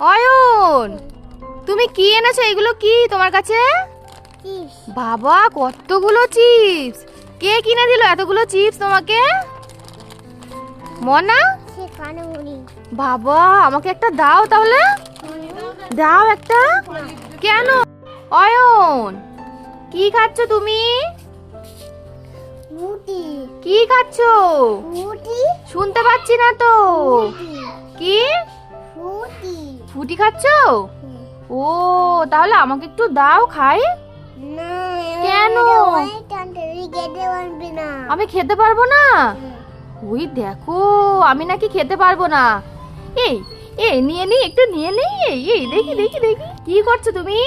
অয়ন তুমি কি এনেছো? এগুলো কি তোমার কাছে? বাবা কতগুলো চিপস! কে কিনে দিল এতগুলো চিপস তোমাকে? মনা? বাবা আমাকে একটা দাও তাহলে। দাও একটা। কেন? অয়ন কি খাচ্ছ তুমি? কি খাচ্ছো? শুনতে পাচ্ছি না তো। কি? ফুটি খাচ্ছো? ও তাহলে আমাকে একটু দাও খাই। কেন? আমি খেতে পারব না? ওই দেখো আমি নাকি খেতে পারব না। এই এই নিয়ে নি একটু নিয়ে নি। এই এই দেখি দেখি দেখি। কি করছ তুমি?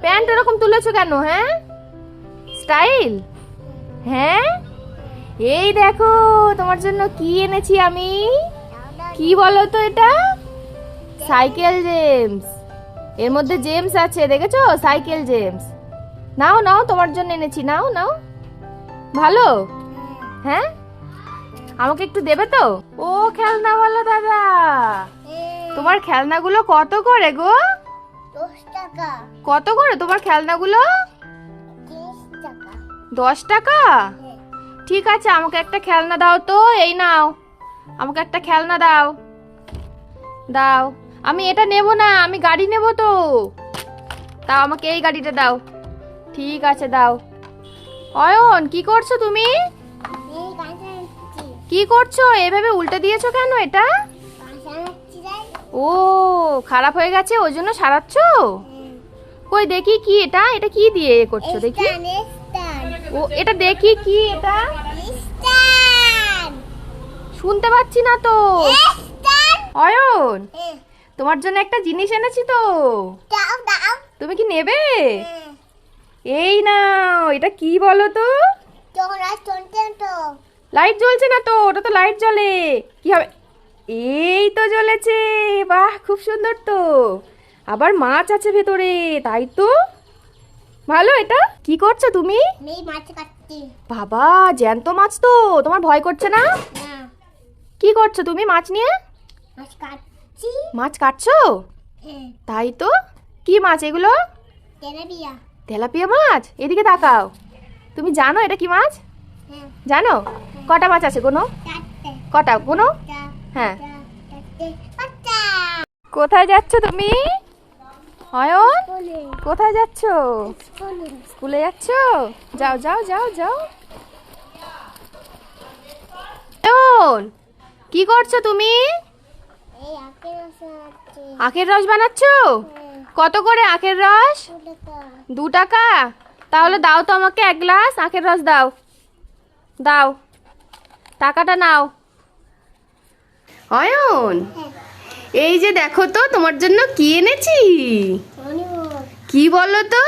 প্যান্ট এরকম তুলেছো কেন হ্যাঁ? স্টাইল? হ্যাঁ? এই দেখো তোমার জন্য কি এনেছি আমি? কি বলো তো এটা? Cycle James. এর মধ্যে জেমস আছে দেখেছ? Cycle James. নাও নাও তোমার জন্য এনেছি। নাও নাও। ভালো? হ্যাঁ? আমাকে একটু দেবে তো? ও খেলনা বলো দাদা তোমার খেলনাগুলো কত করে গো? কত করে তোমার খেলনাগুলো? দশ টাকা? ঠিক আছে আমাকে একটা খেলনা দাও তো এই নাও। আমাকে একটা খেলনা দাও। দাও। আমি এটা নেব না আমি গাড়ি নেব তো। তাও আমাকে এই গাড়িটা দাও। ঠিক আছে দাও। অয়ন কি করছ তুমি? কি করছ? এভাবে উল্টে দিয়েছ কেন এটা? ও খারাপ হয়ে গেছে ওই জন্য সারাচ্ছ? কই দেখি কি এটা? এটা কি দিয়ে এ করছ? দেখি। ও এটা দেখি কি এটা? শুনতে পাচ্ছি না তো। অয়ন। তোমার জন্য একটা জিনিস এনেছি তো। তুমি কি নেবে? এই নাও এটা কি বলো তো? লাইট জ্বলছে না তো ওটা তো লাইট জ্বলে। কি হবে? এই তো জ্বলেছে বাহ খুব সুন্দর তো। আবার মাছ আছে ভেতরে তাই তো? ভালো এটা? কি করছ তুমি? বাবা জ্যান্ত মাছ তো তোমার ভয় করছে না? না। কি করছ তুমি মাছ নিয়ে? মাছ কাটছি মাছ কাটছো? হ্যাঁ। তাই তো? কি মাছ এগুলো? তেলাপিয়া। তেলাপিয়া মাছ? এদিকে তাকাও। তুমি জানো এটা কি মাছ? হ্যাঁ। জানো? কটা মাছ আছে কোনো কটা? কোনো হ্যাঁ। কোথায় যাচ্ছ তুমি? অয়ন? কোথায় যাচ্ছ? স্কুলে যাচ্ছ? যাও যাও যাও যাও। অয়ন কি করছ তুমি? আখের রস বানাচ্ছ। হ্যাঁ কত করে আখের রস? দু টাকা? তাহলে দাও তো আমাকে এক গ্লাস আখের রস দাও। দাও। টাকাটা নাও। অয়ন হ্যাঁ। এই যে দেখো তো তোমার জন্য কি এনেছি? কি বলো তো?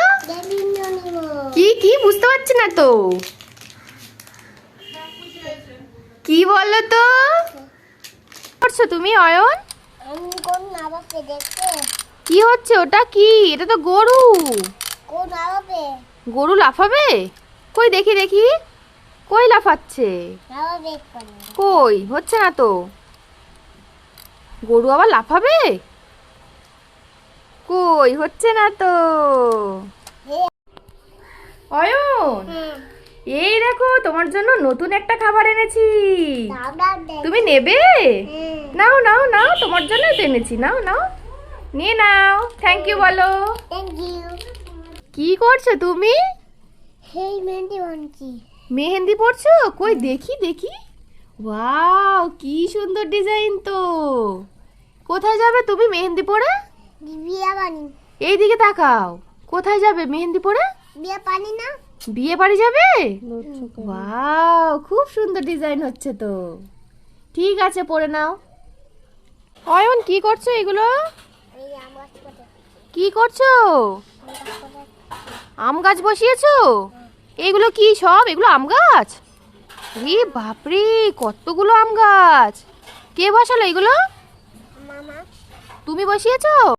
কি কি? বুঝতে পারছি না তো। কি বলো তো? কি করছ তুমি অয়ন? কি হচ্ছে ওটা কি? এটা তো গরু। গরু লাফাবে? কই দেখি দেখি। কই লাফাচ্ছে? কই? হচ্ছে না তো। গরু আবার লাফাবে? কই? হচ্ছে না তো। অয়ন! এই দেখো তোমার জন্য নতুন একটা খাবার এনেছি। তুমি নেবে? নাও নাও নাও তোমার জন্যই তো এনেছি। নাও নাও। নিয়ে নাও। থ্যাংক ইউ বলো। কি করছ তুমি? মেহেন্দি পড়ছো কই দেখি দেখি। ওয়াও কি সুন্দর ডিজাইন তো। কোথায় যাবে তুমি মেহেন্দি বানি এইদিকে তাকাও। কোথায় যাবে মেহেন্দি পরে? বিয়া পানি না? বিয়ে বাড়ি যাবে? ওয়াও খুব সুন্দর ডিজাইন হচ্ছে তো। ঠিক আছে পরে নাও। অয়ন কি করছ এগুলো? কি করছ? আম গাছ বসিয়েছো? এগুলো কি সব? এগুলো আম গাছ? রে বাপরে কতগুলো আম গাছ? কে বসালো এগুলো? তুমি বসিয়েছো?